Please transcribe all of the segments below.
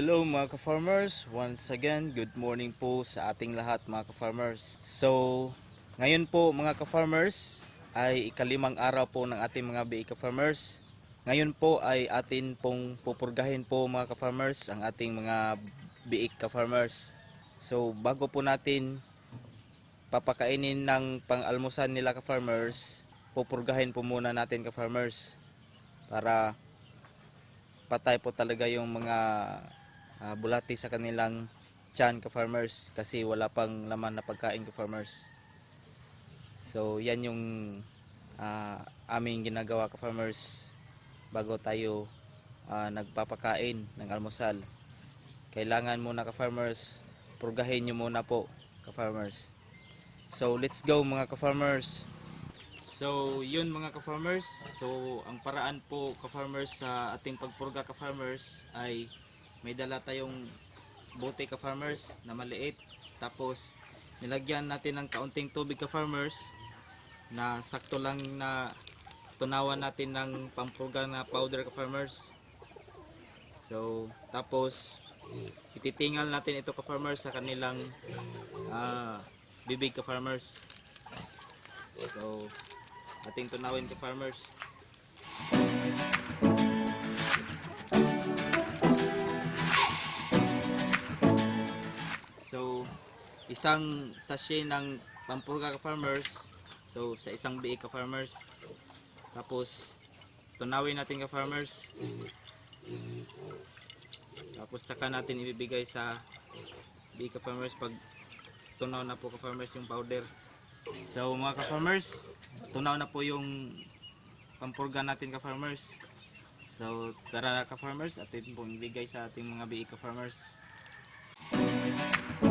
hello mga ka-farmers. Once again, good morning po sa ating lahat mga ka-farmers. So, ngayon po mga ka-farmers ay ikalimang araw po ng ating mga BI ka-farmers. Ngayon po ay atin pong pupurgahin po mga ka-farmers ang ating mga BI ka-farmers. So, bago po natin papakainin ng pang-almusan nila ka-farmers, pupurgahin po muna natin ka-farmers para patay po talaga yung mga ah, bulati sa kanilang tiyan ka-farmers kasi wala pang laman na pagkain ka-farmers. So yan yung ah, aming ginagawa ka-farmers bago tayo ah, nagpapakain ng almusal. Kailangan muna ka-farmers, purgahin nyo muna po ka-farmers. So let's go mga ka-farmers. So, yun mga ka-farmers. So, ang paraan po ka-farmers sa ating pagpurga ka-farmers ay may dala tayong bote ka-farmers na maliit. Tapos, nilagyan natin ng kaunting tubig ka-farmers na sakto lang na tunawan natin ng pampurga na powder ka-farmers. So, tapos, ititingal natin ito ka-farmers sa kanilang ah, bibig ka-farmers. So, ating tunawin ka farmers. So, isang sachet ng pampurga ka farmers. So, sa isang biik ka farmers. Tapos, tunawin natin ka farmers. Tapos, saka natin ibibigay sa biik ka farmers pag tunaw na po ka farmers yung powder. So mga ka-farmers, tunaw na po yung pampurga natin ka-farmers. So tara ka-farmers, atin pong ibigay sa ating mga BI ka-farmers. So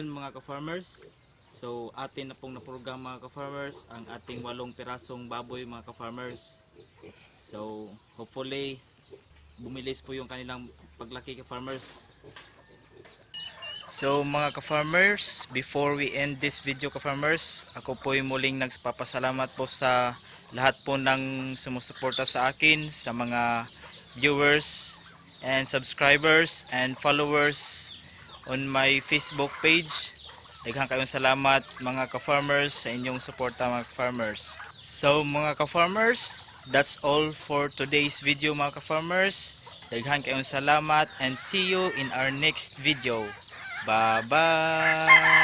yun mga ka-farmers. So atin na pong napurga mga ka-farmers ang ating walong pirasong baboy mga ka-farmers. So hopefully bumilis po yung kanilang paglaki ka-farmers. So mga ka-farmers, before we end this video ka-farmers, ako po ay muling nagpapasalamat po sa lahat po ng sumusuporta sa akin, sa mga viewers and subscribers and followers on my Facebook page. Daghang kayong salamat mga ka-farmers sa inyong suporta mga ka-farmers. So mga ka-farmers, that's all for today's video mga ka-farmers. Daghang kayong salamat and see you in our next video. Bye-bye!